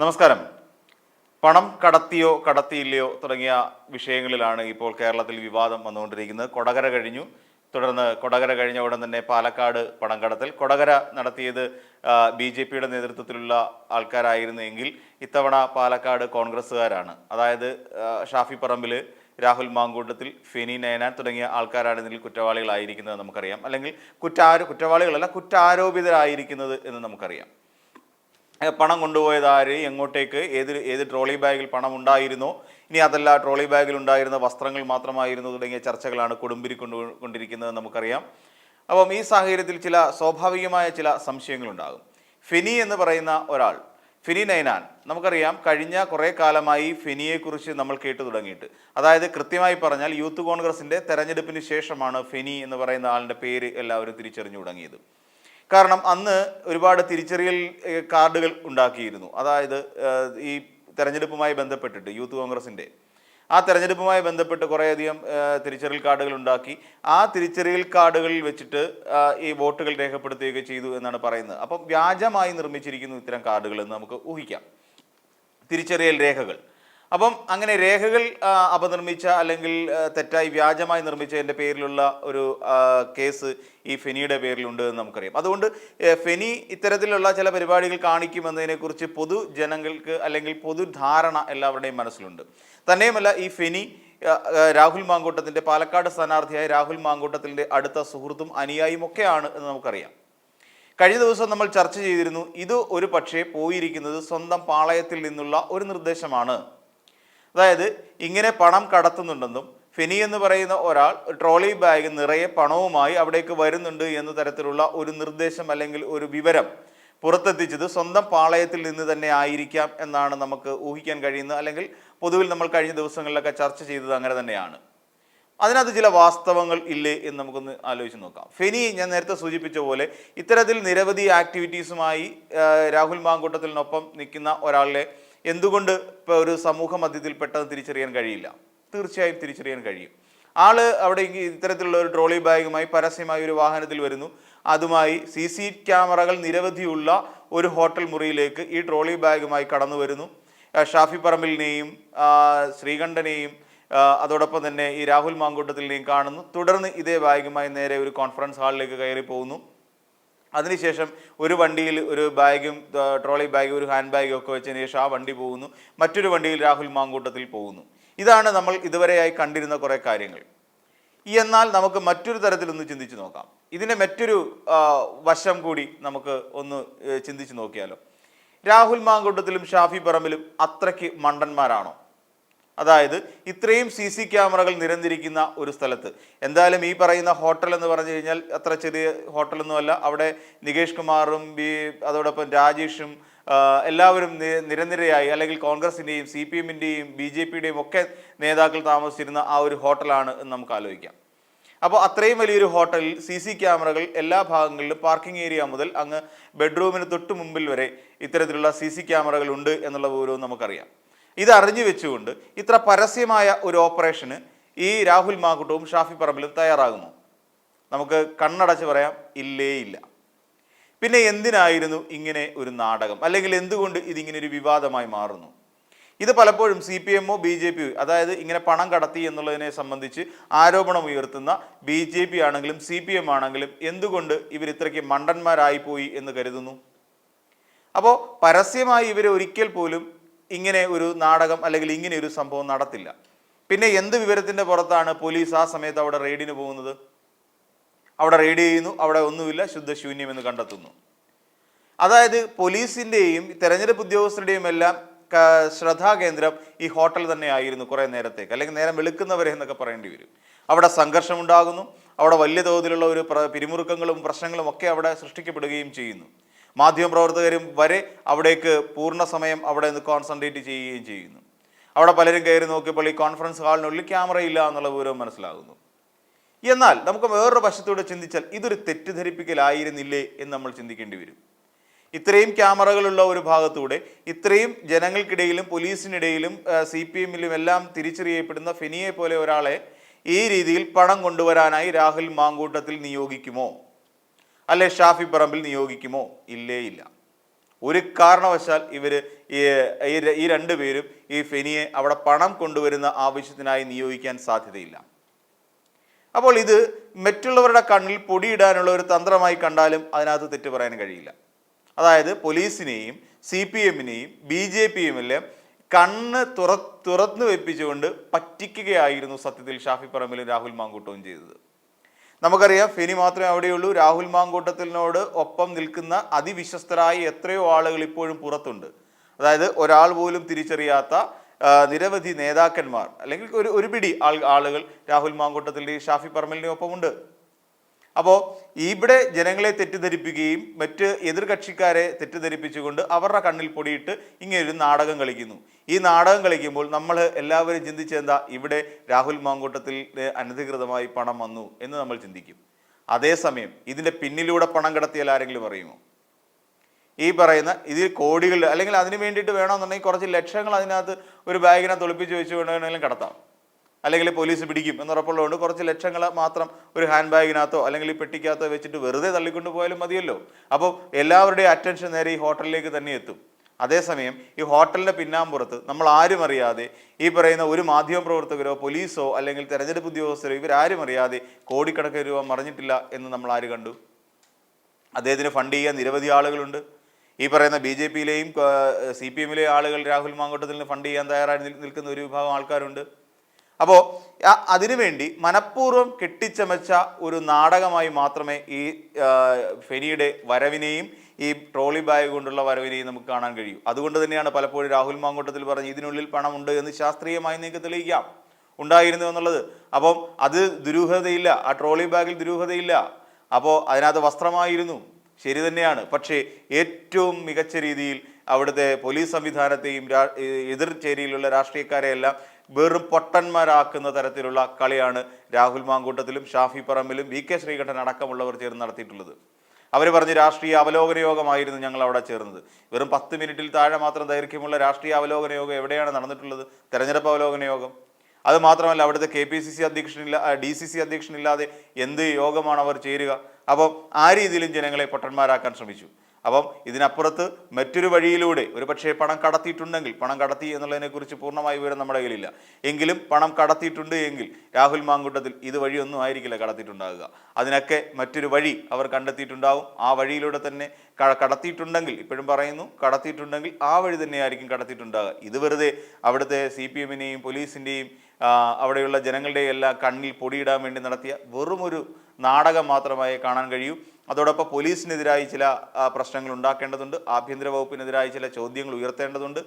നമസ്കാരം. പണം കടത്തിയോ കടത്തിയില്ലയോ തുടങ്ങിയ വിഷയങ്ങളിലാണ് ഇപ്പോൾ കേരളത്തിൽ വിവാദം വന്നുകൊണ്ടിരിക്കുന്നത്. കൊടകര കഴിഞ്ഞു. തുടർന്ന് കൊടകര കഴിഞ്ഞ ഉടൻ തന്നെ പാലക്കാട് പണം കടത്തൽ. കൊടകര നടത്തിയത് ബി ജെ പിയുടെ നേതൃത്വത്തിലുള്ള ആൾക്കാരായിരുന്നു എങ്കിൽ ഇത്തവണ പാലക്കാട് കോൺഗ്രസ്സുകാരാണ്. അതായത് ഷാഫി പറമ്പിൽ രാഹുൽ മാങ്കൂട്ടത്തിൽ ഫെനി നയനാൻ തുടങ്ങിയ ആൾക്കാരാണ് ഇതിൽ കുറ്റവാളികളായിരിക്കുന്നത് നമുക്കറിയാം. അല്ലെങ്കിൽ കുറ്റാരോ കുറ്റവാളികളല്ല കുറ്റാരോപിതരായിരിക്കുന്നത് എന്ന് നമുക്കറിയാം. പണം കൊണ്ടുപോയത് ആര്? എങ്ങോട്ടേക്ക്? ഏത് ഏത് ട്രോളി ബാഗിൽ പണം ഉണ്ടായിരുന്നോ? ഇനി അതല്ല ട്രോളി ബാഗിൽ ഉണ്ടായിരുന്ന വസ്ത്രങ്ങൾ മാത്രമായിരുന്നു തുടങ്ങിയ ചർച്ചകളാണ് കൊടുമ്പിരി കൊണ്ടു കൊണ്ടിരിക്കുന്നത് നമുക്കറിയാം. അപ്പം ഈ സാഹചര്യത്തിൽ ചില സ്വാഭാവികമായ ചില സംശയങ്ങളുണ്ടാകും. ഫിനി എന്ന് പറയുന്ന ഒരാൾ ഫിനി നൈനാൻ നമുക്കറിയാം കഴിഞ്ഞ കുറേ കാലമായി ഫെനിയെക്കുറിച്ച് നമ്മൾ കേട്ടു തുടങ്ങിയിട്ട്. അതായത് കൃത്യമായി പറഞ്ഞാൽ യൂത്ത് കോൺഗ്രസിന്റെ തെരഞ്ഞെടുപ്പിന് ശേഷമാണ് ഫെനി എന്ന് പറയുന്ന ആളിന്റെ പേര് എല്ലാവരും തിരിച്ചറിഞ്ഞു തുടങ്ങിയത്. കാരണം അന്ന് ഒരുപാട് തിരിച്ചറിയൽ കാർഡുകൾ ഉണ്ടാക്കിയിരുന്നു. അതായത് ഈ തെരഞ്ഞെടുപ്പുമായി ബന്ധപ്പെട്ടിട്ട് യൂത്ത് കോൺഗ്രസിന്റെ. ആ തെരഞ്ഞെടുപ്പുമായി ബന്ധപ്പെട്ട് കുറേയധികം തിരിച്ചറിയൽ കാർഡുകൾ ഉണ്ടാക്കി. ആ തിരിച്ചറിയൽ കാർഡുകളിൽ വെച്ചിട്ട് ഈ വോട്ടുകൾ രേഖപ്പെടുത്തുകയൊക്കെ ചെയ്തു എന്നാണ് പറയുന്നത്. അപ്പം വ്യാജമായി നിർമ്മിച്ചിരിക്കുന്നു ഇത്തരം കാർഡുകൾ എന്ന് നമുക്ക് ഊഹിക്കാം. തിരിച്ചറിയൽ രേഖകൾ. അപ്പം അങ്ങനെ രേഖകൾ അപനിർമ്മിച്ച അല്ലെങ്കിൽ തെറ്റായി വ്യാജമായി നിർമ്മിച്ചതിന്റെ പേരിലുള്ള ഒരു കേസ് ഈ ഫെനിയുടെ പേരിലുണ്ട് എന്ന് നമുക്കറിയാം. അതുകൊണ്ട് ഫെനി ഇത്തരത്തിലുള്ള ചില പരിപാടികൾ കാണിക്കുമെന്നതിനെക്കുറിച്ച് പൊതുജനങ്ങൾക്ക് അല്ലെങ്കിൽ പൊതുധാരണ എല്ലാവരുടെയും മനസ്സിലുണ്ട്. തന്നെയുമല്ല ഈ ഫെനി രാഹുൽ മാങ്കൂട്ടത്തിന്റെ പാലക്കാട് സ്ഥാനാർത്ഥിയായ രാഹുൽ മാങ്കൂട്ടത്തിന്റെ അടുത്ത സുഹൃത്തും അനുയായും ഒക്കെയാണ് എന്ന് നമുക്കറിയാം. കഴിഞ്ഞ ദിവസം നമ്മൾ ചർച്ച ചെയ്തിരുന്നു ഇത് ഒരു പക്ഷേ പോയിരിക്കുന്നത് സ്വന്തം പാളയത്തിൽ നിന്നുള്ള ഒരു നിർദ്ദേശമാണ്. അതായത് ഇങ്ങനെ പണം കടത്തുന്നുണ്ടെന്നും ഫിനി എന്ന് പറയുന്ന ഒരാൾ ട്രോളി ബാഗ് നിറയെ പണവുമായി അവിടേക്ക് വരുന്നുണ്ട് എന്ന തരത്തിലുള്ള ഒരു നിർദ്ദേശം അല്ലെങ്കിൽ ഒരു വിവരം പുറത്തെത്തിച്ചത് സ്വന്തം പാളയത്തിൽ നിന്ന് തന്നെ ആയിരിക്കാം എന്നാണ് നമുക്ക് ഊഹിക്കാൻ കഴിയുന്നത്. അല്ലെങ്കിൽ പൊതുവിൽ നമ്മൾ കഴിഞ്ഞ ദിവസങ്ങളിലൊക്കെ ചർച്ച ചെയ്തത് അങ്ങനെ തന്നെയാണ്. അതിനകത്ത് ചില വാസ്തവങ്ങൾ ഇല്ലേ എന്ന് നമുക്കൊന്ന് ആലോചിച്ച് നോക്കാം. ഫെനി ഞാൻ നേരത്തെ സൂചിപ്പിച്ച പോലെ ഇത്തരത്തിൽ നിരവധി ആക്ടിവിറ്റീസുമായി രാഹുൽ മാങ്കൂട്ടത്തിനൊപ്പം നിൽക്കുന്ന ഒരാളെ എന്തുകൊണ്ട് ഇപ്പോൾ ഒരു സമൂഹ മധ്യത്തിൽ പെട്ടെന്ന് തിരിച്ചറിയാൻ കഴിയില്ല? തീർച്ചയായും തിരിച്ചറിയാൻ കഴിയും. ആൾ അവിടെ ഇത്തരത്തിലുള്ള ഒരു ട്രോളി ബാഗുമായി പരസ്യമായി ഒരു വാഹനത്തിൽ വരുന്നു. അതുമായി സി സി ക്യാമറകൾ നിരവധിയുള്ള ഒരു ഹോട്ടൽ മുറിയിലേക്ക് ഈ ട്രോളി ബാഗുമായി കടന്നു വരുന്നു. ഷാഫി പറമ്പിലിനെയും ശ്രീകണ്ഠനെയും അതോടൊപ്പം തന്നെ ഈ രാഹുൽ മാങ്കൂട്ടത്തിലിനെയും കാണുന്നു. തുടർന്ന് ഇതേ ബാഗുമായി നേരെ ഒരു കോൺഫറൻസ് ഹാളിലേക്ക് കയറി പോകുന്നു. അതിനുശേഷം ഒരു വണ്ടിയിൽ ഒരു ബാഗും ട്രോളി ബാഗും ഒരു ഹാൻഡ് ബാഗും ഒക്കെ വെച്ചതിന് ശേഷം ആ വണ്ടി പോകുന്നു. മറ്റൊരു വണ്ടിയിൽ രാഹുൽ മാങ്കൂട്ടത്തിൽ പോകുന്നു. ഇതാണ് നമ്മൾ ഇതുവരെയായി കണ്ടിരുന്ന കുറേ കാര്യങ്ങൾ. എന്നാൽ നമുക്ക് മറ്റൊരു തരത്തിലൊന്ന് ചിന്തിച്ചു നോക്കാം. ഇതിന്റെ മറ്റൊരു വശം കൂടി നമുക്ക് ഒന്ന് ചിന്തിച്ചു നോക്കിയാലോ. രാഹുൽ മാങ്കൂട്ടത്തിലും ഷാഫി പറമ്പിലും അത്രയ്ക്ക് മണ്ടന്മാരാണോ? അതായത് ഇത്രയും സി സി ക്യാമറകൾ നിരന്നിരിക്കുന്ന ഒരു സ്ഥലത്ത്. എന്തായാലും ഈ പറയുന്ന ഹോട്ടൽ എന്ന് പറഞ്ഞു കഴിഞ്ഞാൽ അത്ര ചെറിയ ഹോട്ടലൊന്നുമല്ല അവിടെ നികേഷ് കുമാറും ബി അതോടൊപ്പം രാജേഷും എല്ലാവരും നിരനിരയായി അല്ലെങ്കിൽ കോൺഗ്രസിന്റെയും സി പി എമ്മിന്റെയും ബി ജെ പിയുടെയും ഒക്കെ നേതാക്കൾ താമസിച്ചിരുന്ന ആ ഒരു ഹോട്ടലാണ് എന്ന് നമുക്ക് ആലോചിക്കാം. അപ്പോൾ അത്രയും വലിയൊരു ഹോട്ടലിൽ സി സി ക്യാമറകൾ എല്ലാ ഭാഗങ്ങളിലും പാർക്കിംഗ് ഏരിയ മുതൽ അങ്ങ് ബെഡ്റൂമിന് തൊട്ട് മുമ്പിൽ വരെ ഇത്തരത്തിലുള്ള സി സി ക്യാമറകൾ ഉണ്ട് എന്നുള്ള വിവരവും നമുക്കറിയാം. ഇത് അറിഞ്ഞു വെച്ചുകൊണ്ട് ഇത്ര പരസ്യമായ ഒരു ഓപ്പറേഷന് ഈ രാഹുൽ മാക്കുട്ടവും ഷാഫി പറമ്പിലും തയ്യാറാകുന്നു നമുക്ക് കണ്ണടച്ച് പറയാം ഇല്ലേ ഇല്ല. പിന്നെ എന്തിനായിരുന്നു ഇങ്ങനെ ഒരു നാടകം? അല്ലെങ്കിൽ എന്തുകൊണ്ട് ഇതിങ്ങനെ ഒരു വിവാദമായി മാറുന്നു? ഇത് പലപ്പോഴും സി പി എമ്മോ ബി ജെ പി അതായത് ഇങ്ങനെ പണം കടത്തി എന്നുള്ളതിനെ സംബന്ധിച്ച് ആരോപണം ഉയർത്തുന്ന ബി ജെ പി ആണെങ്കിലും സി പി എം ആണെങ്കിലും എന്തുകൊണ്ട് ഇവർ ഇത്രയ്ക്ക് മണ്ടന്മാരായിപ്പോയി എന്ന് കരുതുന്നു? അപ്പോൾ പരസ്യമായി ഇവരെ ഒരിക്കൽ പോലും ഇങ്ങനെ ഒരു നാടകം അല്ലെങ്കിൽ ഇങ്ങനെ ഒരു സംഭവം നടത്തില്ല. പിന്നെ എന്ത് വിവരത്തിന്റെ പുറത്താണ് പോലീസ് ആ സമയത്ത് അവിടെ റെയ്ഡിന് പോകുന്നത്? അവിടെ റെയ്ഡ് ചെയ്യുന്നു അവിടെ ഒന്നുമില്ല ശുദ്ധശൂന്യം എന്ന് കണ്ടെത്തുന്നു. അതായത് പോലീസിന്റെയും തെരഞ്ഞെടുപ്പ് ഉദ്യോഗസ്ഥരുടെയും എല്ലാം ശ്രദ്ധാകേന്ദ്രം ഈ ഹോട്ടൽ തന്നെ ആയിരുന്നു കുറേ നേരത്തേക്ക്. അല്ലെങ്കിൽ നേരം വെളുക്കുന്നവരെ എന്നൊക്കെ പറയേണ്ടി വരും. അവിടെ സംഘർഷമുണ്ടാകുന്നു അവിടെ വലിയ തോതിലുള്ള ഒരു പിരിമുറുക്കങ്ങളും പ്രശ്നങ്ങളും ഒക്കെ അവിടെ സൃഷ്ടിക്കപ്പെടുകയും ചെയ്യുന്നു. മാധ്യമപ്രവർത്തകരും വരെ അവിടേക്ക് പൂർണ സമയം അവിടെ നിന്ന് കോൺസെൻട്രേറ്റ് ചെയ്യുകയും ചെയ്യുന്നു. അവിടെ പലരും കയറി നോക്കിയപ്പോൾ ഈ കോൺഫറൻസ് ഹാളിനുള്ളിൽ ക്യാമറ ഇല്ല എന്നുള്ള വിവരം മനസ്സിലാകുന്നു. എന്നാൽ നമുക്ക് വേറൊരു വശത്തൂടെ ചിന്തിച്ചാൽ ഇതൊരു തെറ്റിദ്ധരിപ്പിക്കലായിരുന്നില്ലേ എന്ന് നമ്മൾ ചിന്തിക്കേണ്ടി വരും. ഇത്രയും ക്യാമറകളുള്ള ഒരു ഭാഗത്തൂടെ ഇത്രയും ജനങ്ങൾക്കിടയിലും പോലീസിനിടയിലും സി പി എമ്മിലും എല്ലാം തിരിച്ചറിയപ്പെടുന്ന ഫെനിയെ പോലെ ഒരാളെ ഈ രീതിയിൽ പണം കൊണ്ടുവരാനായി രാഹുൽ മാങ്കൂട്ടത്തിൽ നിയോഗിക്കുമോ? അല്ലെ ഷാഫി പറമ്പിൽ നിയോഗിക്കുമോ? ഇല്ലേ ഇല്ല. ഒരു കാരണവശാൽ ഇവർ ഈ രണ്ടുപേരും ഈ ഫെനിയെ അവിടെ പണം കൊണ്ടുവരുന്ന ആവശ്യത്തിനായി നിയോഗിക്കാൻ സാധ്യതയില്ല. അപ്പോൾ ഇത് മറ്റുള്ളവരുടെ കണ്ണിൽ പൊടിയിടാനുള്ള ഒരു തന്ത്രമായി കണ്ടാലും അതിനകത്ത് തെറ്റ് പറയാൻ കഴിയില്ല. അതായത് പോലീസിനെയും സി പി എമ്മിനെയും ബി ജെ പിയും എല്ലാം കണ്ണ് തുറ തുറന്നു വെപ്പിച്ചുകൊണ്ട് പറ്റിക്കുകയായിരുന്നു സത്യത്തിൽ ഷാഫി പറമ്പിലും രാഹുൽ മാങ്കൂട്ടവും ചെയ്തത്. നമുക്കറിയാം ഫെനി മാത്രമേ അവിടെയുള്ളൂ. രാഹുൽ മാങ്കൂട്ടത്തിനോട് ഒപ്പം നിൽക്കുന്ന അതിവിശ്വസ്തരായ എത്രയോ ആളുകൾ ഇപ്പോഴും പുറത്തുണ്ട്. അതായത് ഒരാൾ പോലും തിരിച്ചറിയാത്ത നിരവധി നേതാക്കന്മാർ അല്ലെങ്കിൽ ഒരു ഒരു പിടി ആൾ ആളുകൾ രാഹുൽ മാങ്കൂട്ടത്തിന്റെയും ഷാഫി പറമ്പലിന്റെയും ഒപ്പമുണ്ട്. അപ്പോൾ ഇവിടെ ജനങ്ങളെ തെറ്റിദ്ധരിപ്പിക്കുകയും മറ്റ് എതിർകക്ഷിക്കാരെ തെറ്റിദ്ധരിപ്പിച്ചുകൊണ്ട് അവരുടെ കണ്ണിൽ പൊടിയിട്ട് ഇങ്ങനെ ഒരു നാടകം കളിക്കുന്നു. ഈ നാടകം കളിക്കുമ്പോൾ നമ്മൾ എല്ലാവരും ചിന്തിച്ചെന്താ ഇവിടെ രാഹുൽ മാങ്കൂട്ടത്തിൽ അനധികൃതമായി പണം വന്നു എന്ന് നമ്മൾ ചിന്തിക്കും. അതേസമയം ഇതിന്റെ പിന്നിലൂടെ പണം കടത്തിയാൽ ആരെങ്കിലും അറിയുമോ? ഈ പറയുന്ന ഇതിൽ കോടികൾ അല്ലെങ്കിൽ അതിന് വേണ്ടിയിട്ട് വേണമെന്നുണ്ടെങ്കിൽ കുറച്ച് ലക്ഷങ്ങൾ അതിനകത്ത് ഒരു ബാഗിനകത്ത് ഒളിപ്പിച്ച് വെച്ച് വേണമെങ്കിലും കടത്താം. അല്ലെങ്കിൽ പോലീസ് പിടിക്കും എന്നുറപ്പുള്ളതുകൊണ്ട് കുറച്ച് ലക്ഷങ്ങൾ മാത്രം ഒരു ഹാൻഡ് ബാഗിനകത്തോ അല്ലെങ്കിൽ ഈ പെട്ടിക്കകത്തോ വെച്ചിട്ട് വെറുതെ തള്ളിക്കൊണ്ട് പോയാലും മതിയല്ലോ. അപ്പോൾ എല്ലാവരുടെയും അറ്റൻഷൻ നേരെ ഈ ഹോട്ടലിലേക്ക് തന്നെ എത്തും. അതേസമയം ഈ ഹോട്ടലിന്റെ പിന്നാമ്പുറത്ത് നമ്മൾ ആരും അറിയാതെ ഈ പറയുന്ന ഒരു മാധ്യമ പ്രവർത്തകരോ പോലീസോ അല്ലെങ്കിൽ തെരഞ്ഞെടുപ്പ് ഉദ്യോഗസ്ഥരോ ഇവരാരും അറിയാതെ കോടിക്കണക്കിന് രൂപ മറിഞ്ഞിട്ടില്ല എന്ന് നമ്മൾ ആര് കണ്ടു? അദ്ദേഹത്തിന് ഫണ്ട് ചെയ്യാൻ നിരവധി ആളുകളുണ്ട്. ഈ പറയുന്ന ബി ജെ പിയിലെയും സി പി എമ്മിലെയും ആളുകൾ രാഹുൽ മാങ്കോട്ടത്തിൽ നിന്ന് ഫണ്ട് ചെയ്യാൻ തയ്യാറായി നിൽക്കുന്ന ഒരു വിഭാഗം ആൾക്കാരുണ്ട്. അപ്പോൾ അതിനുവേണ്ടി മനഃപൂർവം കെട്ടിച്ചമച്ച ഒരു നാടകമായി മാത്രമേ ഈ ഫെനിയുടെ വരവിനെയും ഈ ട്രോളി ബാഗ് കൊണ്ടുള്ള വരവിനെയും നമുക്ക് കാണാൻ കഴിയൂ. അതുകൊണ്ട് തന്നെയാണ് പലപ്പോഴും രാഹുൽ മാങ്കോട്ടത്തിൽ പറഞ്ഞ് ഇതിനുള്ളിൽ പണമുണ്ട് എന്ന് ശാസ്ത്രീയമായി നിങ്ങൾക്ക് തെളിയിക്കാം. ഉണ്ടായിരുന്നു എന്നുള്ളത്. അപ്പം അത് ദുരൂഹതയില്ല. ആ ട്രോളി ബാഗിൽ ദുരൂഹതയില്ല. അപ്പോൾ അതിനകത്ത് വസ്ത്രമായിരുന്നു. ശരി തന്നെയാണ്. പക്ഷേ ഏറ്റവും മികച്ച രീതിയിൽ അവിടുത്തെ പോലീസ് സംവിധാനത്തെയും എതിർ ചേരിയിലുള്ള രാഷ്ട്രീയക്കാരെയെല്ലാം വെറും പൊട്ടന്മാരാക്കുന്ന തരത്തിലുള്ള കളിയാണ് രാഹുൽ മാങ്കൂട്ടത്തിലും ഷാഫി പറമ്പിലും വി കെ ശ്രീകണ്ഠൻ അടക്കമുള്ളവർ ചേർന്ന് നടത്തിയിട്ടുള്ളത്. അവർ പറഞ്ഞ് രാഷ്ട്രീയ അവലോകന യോഗമായിരുന്നു ഞങ്ങൾ അവിടെ ചേർന്നത്. വെറും പത്ത് മിനിറ്റിൽ താഴെ മാത്രം ദൈർഘ്യമുള്ള രാഷ്ട്രീയ അവലോകന യോഗം എവിടെയാണ് നടന്നിട്ടുള്ളത്? തെരഞ്ഞെടുപ്പ് അവലോകന യോഗം. അത് മാത്രമല്ല അവിടുത്തെ കെ പി സി സി അധ്യക്ഷനില്ല ഡി സി സി അധ്യക്ഷനില്ലാതെ എന്ത് യോഗമാണ് അവർ ചേരുക? അപ്പം ആ രീതിയിലും ജനങ്ങളെ പൊട്ടന്മാരാക്കാൻ ശ്രമിച്ചു. അപ്പം ഇതിനപ്പുറത്ത് മറ്റൊരു വഴിയിലൂടെ ഒരു പക്ഷേ പണം കടത്തിയിട്ടുണ്ടെങ്കിൽ പണം കടത്തി എന്നുള്ളതിനെക്കുറിച്ച് പൂർണമായ വിവരം നമ്മുടെ കയ്യിലില്ല. എങ്കിലും പണം കടത്തിയിട്ടുണ്ട് എങ്കിൽ രാഹുൽ മാങ്കൂട്ടത്തിൽ ഇത് വഴിയൊന്നും ആയിരിക്കില്ല കടത്തിയിട്ടുണ്ടാകുക. അതിനൊക്കെ മറ്റൊരു വഴി അവർ കണ്ടെത്തിയിട്ടുണ്ടാകും ആ വഴിയിലൂടെ തന്നെ കടത്തിയിട്ടുണ്ടെങ്കിൽ ഇപ്പോഴും പറയുന്നു കടത്തിയിട്ടുണ്ടെങ്കിൽ ആ വഴി തന്നെയായിരിക്കും കടത്തിയിട്ടുണ്ടാകുക. ഇത് വെറുതെ അവിടുത്തെ സി പി എമ്മിനെയും പോലീസിന്റെയും അവിടെയുള്ള ജനങ്ങളുടെ എല്ലാം കണ്ണിൽ പൊടിയിടാൻ വേണ്ടി നടത്തിയ വെറുമൊരു നാടകം മാത്രമായി കാണാൻ കഴിയൂ. അതോടൊപ്പം പോലീസിനെതിരായി ചില പ്രശ്നങ്ങൾ ഉണ്ടാക്കേണ്ടതുണ്ട്. ആഭ്യന്തര വകുപ്പിനെതിരായി ചില ചോദ്യങ്ങൾ ഉയർത്തേണ്ടതുണ്ട്.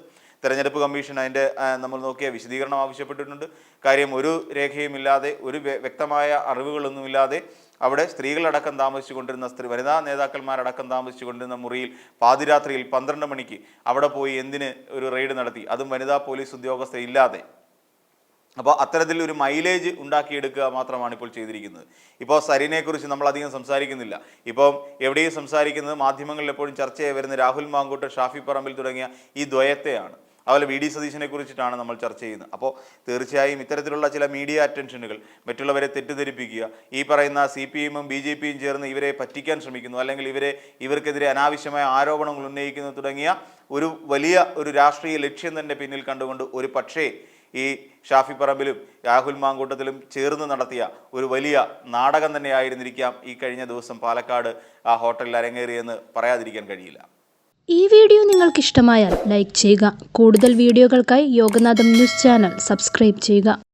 തെരഞ്ഞെടുപ്പ് കമ്മീഷൻ അതിന്റെ നമ്മൾ നോക്കിയ വിശദീകരണം ആവശ്യപ്പെട്ടിട്ടുണ്ട്. കാര്യം ഒരു രേഖയുമില്ലാതെ ഒരു വ്യക്തമായ അറിവുകളൊന്നുമില്ലാതെ അവിടെ സ്ത്രീകളടക്കം താമസിച്ചു കൊണ്ടിരുന്ന സ്ത്രീ വനിതാ നേതാക്കന്മാരടക്കം താമസിച്ചു കൊണ്ടിരുന്ന മുറിയിൽ പാതിരാത്രിയിൽ പന്ത്രണ്ട് മണിക്ക് അവിടെ പോയി എന്തിന് ഒരു റെയ്ഡ് നടത്തി? അതും വനിതാ പോലീസ് ഉദ്യോഗസ്ഥ ഇല്ലാതെ അപ്പോൾ അത്തരത്തിൽ ഒരു മൈലേജ് ഉണ്ടാക്കിയെടുക്കുക മാത്രമാണ് ഇപ്പോൾ ചെയ്തിരിക്കുന്നത്. ഇപ്പോൾ സരിനെക്കുറിച്ച് നമ്മൾ അധികം സംസാരിക്കുന്നില്ല. ഇപ്പം എവിടെയും സംസാരിക്കുന്നത് മാധ്യമങ്ങളിൽ എപ്പോഴും ചർച്ചയായി വരുന്ന രാഹുൽ മാങ്കൂട്ട് ഷാഫി പറമ്പിൽ തുടങ്ങിയ ഈ ദ്വയത്തെയാണ്. അതുപോലെ വി ഡി സതീശനെ കുറിച്ചിട്ടാണ് നമ്മൾ ചർച്ച ചെയ്യുന്നത്. അപ്പോൾ തീർച്ചയായും ഇത്തരത്തിലുള്ള ചില മീഡിയ അറ്റൻഷനുകൾ മറ്റുള്ളവരെ തെറ്റിദ്ധരിപ്പിക്കുക ഈ പറയുന്ന സി പി എമ്മും ബി ജെ പിയും ചേർന്ന് ഇവരെ പറ്റിക്കാൻ ശ്രമിക്കുന്നു അല്ലെങ്കിൽ ഇവരെ ഇവർക്കെതിരെ അനാവശ്യമായ ആരോപണങ്ങൾ ഉന്നയിക്കുന്നു തുടങ്ങിയ ഒരു വലിയ ഒരു രാഷ്ട്രീയ ലക്ഷ്യം തന്നെ പിന്നിൽ കണ്ടുകൊണ്ട് ഒരു പക്ഷേ ഈ ഷാഫി പറമ്പിലും രാഹുൽ മാങ്കൂട്ടത്തിലും ചേർന്ന് നടത്തിയ ഒരു വലിയ നാടകം തന്നെയായിരുന്നിരിക്കാം ഈ കഴിഞ്ഞ ദിവസം പാലക്കാട് ആ ഹോട്ടലിൽ അരങ്ങേറിയെന്ന് പറയാതിരിക്കാൻ കഴിയില്ല. ഈ വീഡിയോ നിങ്ങൾക്ക് ഇഷ്ടമായാൽ ലൈക്ക് ചെയ്യുക. കൂടുതൽ വീഡിയോകൾക്കായി യോഗനാഥം ന്യൂസ് ചാനൽ സബ്സ്ക്രൈബ് ചെയ്യുക.